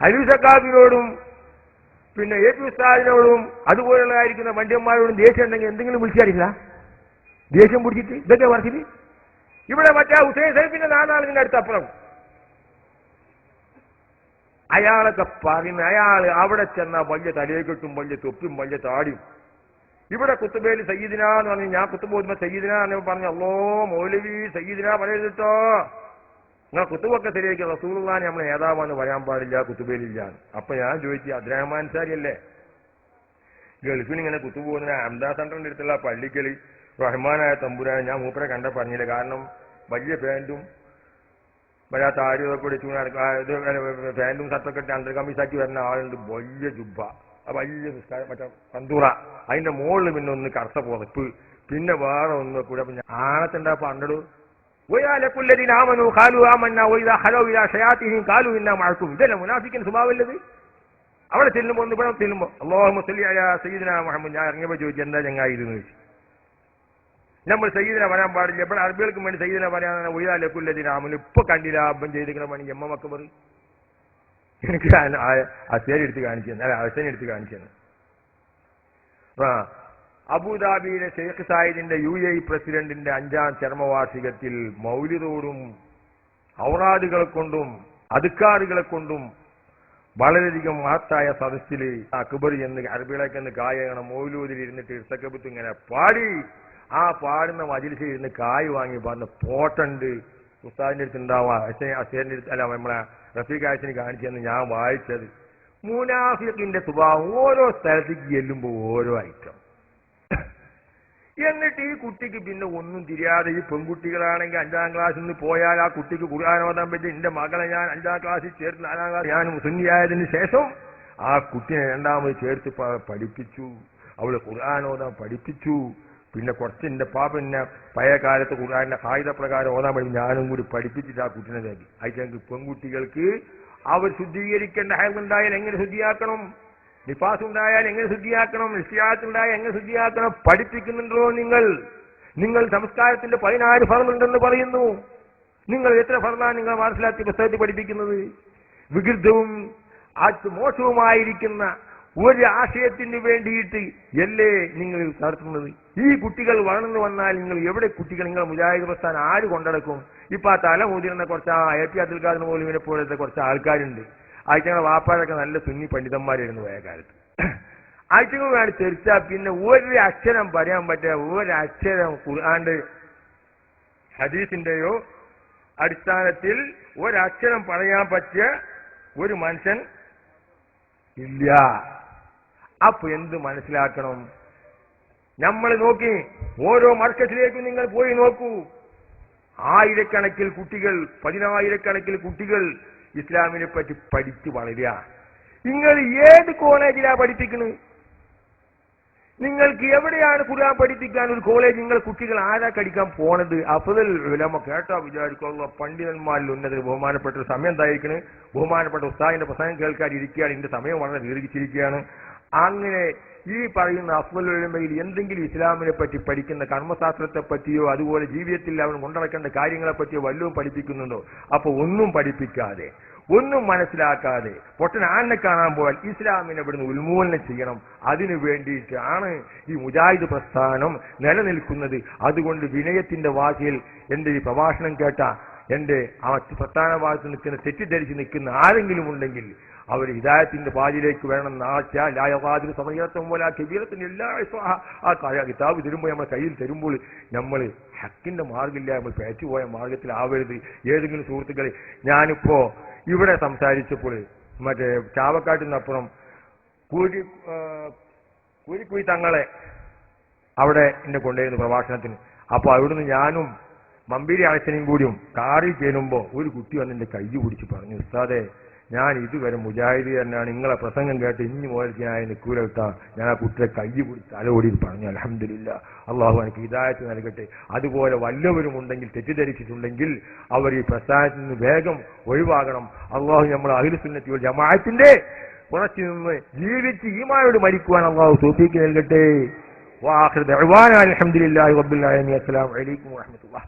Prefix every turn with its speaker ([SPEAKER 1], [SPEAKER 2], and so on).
[SPEAKER 1] അലൂസക്കാബിനോടും പിന്നെ A P ഉസ്താദിനോടും അതുപോലുള്ളതായിരിക്കുന്ന വണ്ടിയന്മാരോടും ദേഷ്യം ഉണ്ടെങ്കിൽ എന്തെങ്കിലും വിളിച്ചാലില്ല ദേഷ്യം പിടിച്ചിട്ട് ഇതൊക്കെ പറഞ്ഞിട്ട്? ഇവിടെ മറ്റേ ഹുസൈൻ സൈഫിന്റെ നാലാളിന്റെ അടുത്ത് അപ്പുറം. അയാളൊക്കെ പറയുന്ന അയാൾ അവിടെ ചെന്ന വലിയ തലയെക്കെട്ടും വലിയ തൊപ്പിയും വലിയ താടിയും. ഇവിടെ കുത്തുബേലി സയ്യിദിന എന്ന് പറഞ്ഞു ഞാൻ കുത്തുബ് സയ്യിദിനാ എന്ന് പറഞ്ഞു അല്ലോ മൗലവി സയ്യിദിന പറയരുതോ നിങ്ങൾ കുത്തുബൊക്കെ ശരിയാക്കി റസൂലുള്ളാനെ നമ്മൾ നേതാവാന്ന് പറയാൻ പാടില്ല കുത്തുബേലില്ല അപ്പൊ ഞാൻ ചോദിച്ചു അബ്ദുറഹ്മാൻ സാരി അല്ലേ ഗൾഫിൽ ഇങ്ങനെ കുത്തുപോകുന്ന അഹമ്മദാ സെന്ററിന്റെ അടുത്തുള്ള പള്ളിക്കളി റഹ്മാനായ തമ്പുരാൻ ഞാൻ മൂപ്പരെ കണ്ട പറഞ്ഞില്ല. കാരണം വലിയ പാന്റും വരാത്ത ആര്യതൊക്കെ പിടിച്ചു ഇത് പാന്റും ഷർട്ടൊക്കെ അണ്ടർ കമ്മീസാക്കി വരുന്ന ആളുണ്ട്. വലിയ ജുബ്ബ. വലിയ മറ്റേ പന്തൂറ. അതിന്റെ മുകളിൽ പിന്നെ ഒന്ന് കറുത്ത പുതപ്പ്. പിന്നെ വേറെ ഒന്ന് കൂടെ പിന്നെ പണ്ടടു ഇതല്ല മുനാഫിക്കൻ സ്വഭാവമല്ലത് അവിടെ ചെല്ലുമ്പോ ഒന്ന് ഇവിടെ ചെല്ലുമ്പോ അള്ളാഹു മുസ്ലി അല സയ്യിദിന മുഹമ്മദ് ഞാൻ ഇറങ്ങിയപ്പോ ചോദിച്ചു എന്താ ചങ്ങായി ഇതെന്ന് ചോദിച്ചു നമ്മൾ സയ്യിദിനെ വരാൻ പാടില്ല. ഇവിടെ അറബികൾക്കും വേണ്ടി സയ്യിദിനെ പറയാൻ ഒയ്യാലക്കുല്ലതിന് രാമൻ ഇപ്പൊ കണ്ടില്ല അബ്ബൻ ചെയ്തിരിക്കണ പണി. എമ്മ മക്കബർ എനിക്ക് അസേന എടുത്ത് കാണിച്ചു തന്നെ. അല്ല അസേന എടുത്ത് കാണിച്ചു തന്നെ. ആ അബുദാബിയിലെ ഷെയ്ഖ് സായിദിന്റെ യു എ പ്രസിഡന്റിന്റെ അഞ്ചാം ചരമവാർഷികത്തിൽ മൗലിതോടും ഔറാദുകളെ കൊണ്ടും അതുക്കാറുകളെ കൊണ്ടും വളരെയധികം മഹത്തായ സദസ്സിൽ അക്ബർ എന്ന് അറബികളൊക്കെ എന്ന് കായണം മൗലൂതിൽ ഇരുന്നിട്ട് ഇർസക്കബത്ത് ഇങ്ങനെ പാടി. ആ പാടുന്ന മജിലിസിൽ ഇരുന്ന് കായ് വാങ്ങി വന്ന് പോട്ടുണ്ട് ഉസ്താദിന്റെ അടുത്ത് ഉണ്ടാവാ അസേന്റെ അടുത്ത് അല്ല നമ്മളെ റഫീഖ് ആയസിന് കാണിച്ചെന്ന് ഞാൻ വായിച്ചത്. മുനാഫിഖിന്റെ സ്വഭാവം ഓരോ സ്ഥലത്തേക്ക് ചെല്ലുമ്പോൾ ഓരോ ഐറ്റം. എന്നിട്ട് ഈ കുട്ടിക്ക് പിന്നെ ഒന്നും തിരിയാതെ ഈ പെൺകുട്ടികളാണെങ്കിൽ അഞ്ചാം ക്ലാസ്സിൽ നിന്ന് പോയാൽ ആ കുട്ടിക്ക് ഓതാൻ പറ്റും. എന്റെ മകളെ ഞാൻ അഞ്ചാം ക്ലാസ്സിൽ ചേർത്ത് നാലാം ക്ലാസ് ഞാൻ മുസ്ലിയായതിനു ശേഷം ആ കുട്ടിയെ രണ്ടാമത് ചേർത്ത് പഠിപ്പിച്ചു. അവൾ ഓതാൻ പഠിപ്പിച്ചു. പിന്നെ കുറച്ച് എന്റെ പാപ്പ എന്നെ പഴയ കാലത്ത് ഖുർആന്റെ കായിക പ്രകാരം ഓതാൻ പറ്റി ഞാനും കൂടി പഠിപ്പിച്ചിട്ട് ആ കുട്ടിനെ നേടി അയച്ചെങ്കിൽ പെൺകുട്ടികൾക്ക് അവർ ശുദ്ധീകരിക്കേണ്ട ഹയമുണ്ടായാൽ എങ്ങനെ ശുദ്ധിയാക്കണം? നിഫാസ് ഉണ്ടായാൽ എങ്ങനെ ശുദ്ധിയാക്കണം നിശ്ചയാത്തുണ്ടായാൽ എങ്ങനെ ശുദ്ധിയാക്കണം പഠിപ്പിക്കുന്നുണ്ടോ നിങ്ങൾ? നിങ്ങൾ സംസ്കാരത്തിന്റെ പതിനാറ് ഫർമുണ്ടെന്ന് പറയുന്നു. നിങ്ങൾ എത്ര ഫർമാണ് നിങ്ങൾ മനസ്സിലാക്കി പുസ്തകത്തിൽ പഠിപ്പിക്കുന്നത്? വികൃതവും മോശവുമായിരിക്കുന്ന ഒരു ആശയത്തിന് വേണ്ടിയിട്ട് അല്ലേ നിങ്ങൾ നടത്തുന്നത്? ഈ കുട്ടികൾ വളർന്നു വന്നാൽ നിങ്ങൾ എവിടെ കുട്ടികൾ? നിങ്ങൾ മുജാഹിദ് പ്രസ്ഥാനം ആര് കൊണ്ടടക്കും? ഇപ്പൊ ആ തല കുറച്ച് ആ എ പി അബ്ദുൽ ഖാദർ പോലുവിനെ പോലത്തെ കുറച്ച് ആൾക്കാരുണ്ട്. ആഴ്ചകളെ വാപ്പാരൊക്കെ നല്ല സുന്നി പണ്ഡിതന്മാരായിരുന്നു പോയ കാലത്ത് ആഴ്ചകൾ വേണം തെരിച്ചാൽ പിന്നെ ഒരു അക്ഷരം പറയാൻ പറ്റുക ഒരു അക്ഷരം ഖുർആന്റെ ഹദീസിന്റെയോ അടിസ്ഥാനത്തിൽ ഒരക്ഷരം പറയാൻ പറ്റിയ ഒരു മനുഷ്യൻ ഇല്ല. അപ്പൊ എന്ത് മനസ്സിലാക്കണം? നമ്മൾ നോക്കി ഓരോ മർക്കസിലേക്കും നിങ്ങൾ പോയി നോക്കൂ. ആയിരക്കണക്കിൽ കുട്ടികൾ പതിനായിരക്കണക്കിൽ കുട്ടികൾ ഇസ്ലാമിനെ പറ്റി പഠിച്ചു വളരുക. നിങ്ങൾ ഏത് കോളേജിലാ പഠിപ്പിക്കുന്നത് നിങ്ങൾക്ക് എവിടെയാണ് ഖുർആൻ പഠിപ്പിക്കാൻ ഒരു കോളേജ്? നിങ്ങൾ കുട്ടികൾ ആരാ കടിക്കാൻ പോണത്? അഫദൽ ഉലമ കേട്ടാ വിചാരിക്കുള്ള പണ്ഡിതന്മാരിൽ ഉന്നത ബഹുമാനപ്പെട്ട സമയം എന്തായിരിക്കണ്? ബഹുമാനപ്പെട്ട ഉസ്താദിന്റെ പ്രസംഗം കേൾക്കാൻ ഇരിക്കുകയാണ് ഇതിന്റെ സമയം വളരെ ദീർഘിച്ചിരിക്കുകയാണ്. അങ്ങനെ ഈ പറയുന്ന അഫ്വൽ ഉലമയിൽ എന്തെങ്കിലും ഇസ്ലാമിനെ പറ്റി പഠിക്കുന്ന കർമ്മശാസ്ത്രത്തെ പറ്റിയോ അതുപോലെ ജീവിതത്തിൽ അവൻ കൊണ്ടിറക്കേണ്ട കാര്യങ്ങളെ പറ്റിയോ വല്ലതും പഠിപ്പിക്കുന്നുണ്ടോ? അപ്പൊ ഒന്നും പഠിപ്പിക്കാതെ ഒന്നും മനസ്സിലാക്കാതെ പൊട്ടൻ ആനെ കാണാൻ പോയാൽ ഇസ്ലാമിനെ ഇവിടുന്ന് ഉന്മൂലനം ചെയ്യണം. അതിനു വേണ്ടിയിട്ടാണ് ഈ മുജാഹിദ് പ്രസ്ഥാനം നിലനിൽക്കുന്നത്. അതുകൊണ്ട് വിനയത്തിന്റെ വാശിയിൽ എന്റെ ഈ പ്രഭാഷണം കേട്ട എന്റെ ആ പ്രസ്ഥാന ഭാഗത്ത് നിൽക്കുന്ന തെറ്റിദ്ധരിച്ച് നിൽക്കുന്ന ആരെങ്കിലും ഉണ്ടെങ്കിൽ അവർ ഹിദായത്തിന്റെ പാതിയിലേക്ക് വരണം നാച്ചാൽ സമയത്തും പോലെ ആ കബീരത്തിന് എല്ലാ ആ കിതാബ് തരുമ്പോൾ നമ്മുടെ കയ്യിൽ തരുമ്പോൾ നമ്മൾ ഹക്കിന്റെ മാർഗമില്ല നമ്മൾ പേച്ചുപോയ മാർഗത്തിലാവരുത് ഏതെങ്കിലും സുഹൃത്തുക്കളെ ഞാനിപ്പോ ഇവിടെ സംസാരിച്ചപ്പോൾ മറ്റേ ചാവക്കാട്ടിൽ നിന്നപ്പുറം കൂരി കൂരിക്കുയി തങ്ങളെ അവിടെ എന്നെ കൊണ്ടുവരുന്നു പ്രഭാഷണത്തിന്. അപ്പൊ അവിടുന്ന് ഞാനും മമ്പീരി അച്ഛനും കൂടിയും കാറിൽ ചേരുമ്പോ ഒരു കുട്ടി വന്ന് എന്റെ കൈ പിടിച്ച് പറഞ്ഞു ഉസ്താദെ ഞാൻ ഇതുവരെ മുജാഹിദ് തന്നെയാണ്. നിങ്ങളെ പ്രസംഗം കേട്ട് ഇനി മുതൽ ഞാൻ നിൽക്കൂലെത്താ ഞാൻ ആ കുട്ടിയെ കൈ പിടിച്ച് തലോടി പറഞ്ഞു അലഹമില്ല അള്ളാഹു എനിക്ക് ഹിദായത്ത് നൽകട്ടെ. അതുപോലെ വല്ലവരും ഉണ്ടെങ്കിൽ തെറ്റിദ്ധരിച്ചിട്ടുണ്ടെങ്കിൽ അവർ ഈ പ്രസ്ഥാനത്തിൽ നിന്ന് വേഗം ഒഴിവാകണം. അള്ളാഹു നമ്മൾ അഹിലുസുന്നത്തി ജമാഅത്തിന്റെ കുറച്ചു നിന്ന് ജീവിച്ച് ഈമായോട് മരിക്കുവാൻ അള്ളാഹു സൂപ്പിക്ക് നൽകട്ടെ. വാഹൃദ് അൽഹംദുലില്ലാഹി റബ്ബിൽ ആലമീൻ. വലൈക്കും അലൈക്കും വറഹ്മത്തുള്ളാഹി